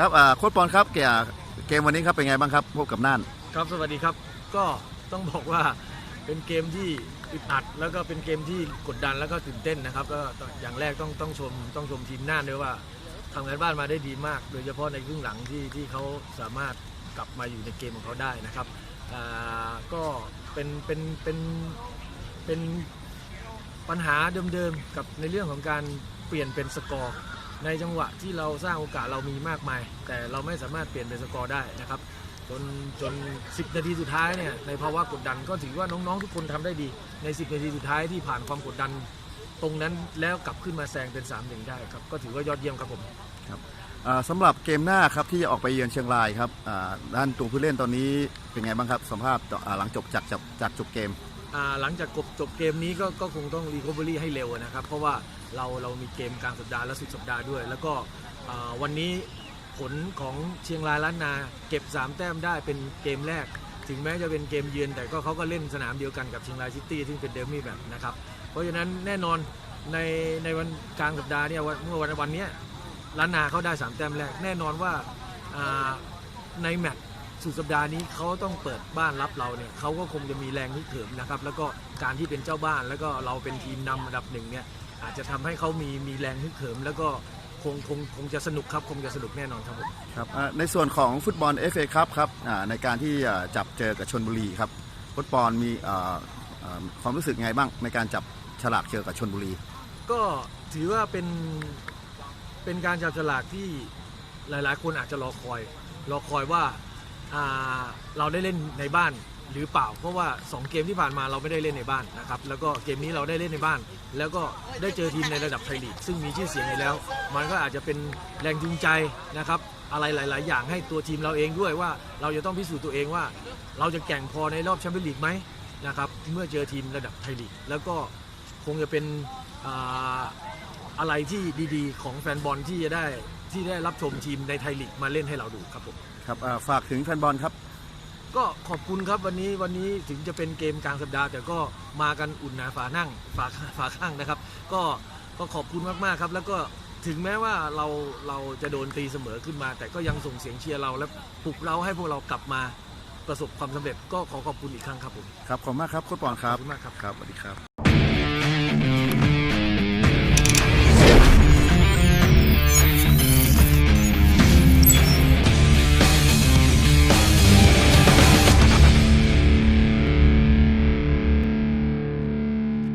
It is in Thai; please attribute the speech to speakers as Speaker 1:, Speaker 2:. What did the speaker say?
Speaker 1: ครับอ่าโค้ชปอนครับเกมเกมวันนี้ครับเป็นไงบ้างครับพบกับน่าน
Speaker 2: ครับสวัสดีครับก็ต้องบอกว่าเป็นเกมที่อึดอัด แล้วก็เป็นเกมที่กดดันแล้วก็ตื่นเต้นนะครับก็อย่างแรกต้องต้องชมต้องชมทีมน่านด้วยว่าทำงานบ้านมาได้ดีมาก โดยเฉพาะในครึ่งหลังที่ที่เขาสามารถกลับมาอยู่ในเกมของเขาได้นะครับอ่าก็เป็นเป็นเป็นเป็นปัญหาเดิมๆกับในเรื่องของการเปลี่ยนเป็นสกอร์ ในจังหวะที่เราสร้างโอกาสเรามีมากมาย แต่เราไม่สามารถเปลี่ยนเป็นสกอร์ได้นะครับจนจน 10 นาทีสุดท้ายเนี่ยในภาวะกดดันก็ถือว่าน้องๆ ทุกคนทำได้ดี ใน 10 นาทีสุดท้ายที่ผ่านความกดดัน ตรงนั้นแล้วกลับขึ้นมาแซงเป็น3 1ได้ครับก็ถือว่ายอดเยี่ยมครับผม
Speaker 1: อ่าสำหรับเกมหน้าครับที่จะออกไปเยือนเชียงรายครับด้านตัวผู้เล่นตอนนี้เป็นไงบ้างครับสัมภาษณ์หลังจบจากจากจากจบเกม
Speaker 2: หลังจากจบจบเกมนี้ก็ก็คงต้องรีคอเวอรี่ให้เร็วนะครับ เพราะว่าเราเรามีเกมกลางสัปดาห์และสุดสัปดาห์ด้วย แล้วก็วันนี้ผลของเชียงรายล้านนาเก็บ 3 แต้มได้เป็นเกมแรก ถึงแม้จะเป็นเกมเยือนแต่ก็เขาก็เล่นสนามเดียวกันกับเชียงรายซิตี้ซึ่งเป็นเดอร์มี่แบบนะครับ เพราะฉะนั้นแน่นอนในในวันกลางสัปดาห์เนี่ยวันเมื่อวันวันนี้ล้านนาเขาได้ 3 แต้มแรก แน่นอนว่าอ่าในแมตช์ สุดสัปดาห์นี้เขาต้องเปิดบ้านรับเราเนี่ยเขาก็คงจะมีแรงฮึกเหิมนะครับแล้วก็การที่เป็นเจ้าบ้านแล้วก็เราเป็นทีมนำอันดับหนึ่งเนี่ยอาจจะทำให้เขามีมีแรงฮึกเหิมแล้วก็คงคงคงจะสนุกครับคงจะสนุกแน่นอนครับผม
Speaker 1: ครับอ่าในส่วนของฟุตบอล FA ครับครับอ่าในการที่อ่าจับเจอกับชนบุรีครับฟุตบอลมีอ่าอ่าความรู้สึกไงบ้างในการจับฉลากเจอกับชนบุรี
Speaker 2: ก็ถือว่าเป็นเป็นการจับฉลากที่หลาย ๆ คนอาจจะรอคอย รอคอยว่าอ่า เราได้เล่นในบ้านหรือเปล่า เพราะว่า 2 เกมที่ผ่านมาเราไม่ได้เล่นในบ้านนะครับแล้วก็เกมนี้เราได้เล่นในบ้าน แล้วก็ได้เจอทีมในระดับไทยลีกซึ่งมีชื่อเสียงอยู่แล้ว มันก็อาจจะเป็นแรงจูงใจนะครับอะไรหลาย ๆ อย่างให้ตัวทีมเราเองด้วยว่าเราจะต้องพิสูจน์ตัวเองว่า เราจะแข่งพอในรอบแชมเปี้ยนลีกไหมนะครับเมื่อเจอทีมระดับไทยลีกแล้วก็คงจะเป็นอ่าอะไรที่ดี ๆ ของแฟนบอลที่จะได้ ที่ได้รับชมทีมในไทยลีกมาเล่นให้เราดูครับผม
Speaker 1: ครับอ่าฝากถึงแฟนบอลครับ
Speaker 2: ก็ขอบคุณครับวันนี้วันนี้ถึงจะเป็นเกมกลางสัปดาห์ แต่ก็มากันอุ่นหนาฝานั่งฝาฝาข้างนะครับ ก็ก็ขอบคุณมากๆครับ แล้วก็ถึงแม้ว่าเราเราจะโดนตีเสมอขึ้นมา แต่ก็ยังส่งเสียงเชียร์เราและปลุกเราให้พวกเรากลับมาประสบความสำเร็จก็ขอขอบคุณอีกครั้งครับผม
Speaker 1: ครับขอบคุณมากครับโค้ชปอนค
Speaker 2: ข
Speaker 1: รั
Speaker 2: อ
Speaker 1: บบ
Speaker 2: คุณมากครับ
Speaker 1: ครับสวัสดีครับ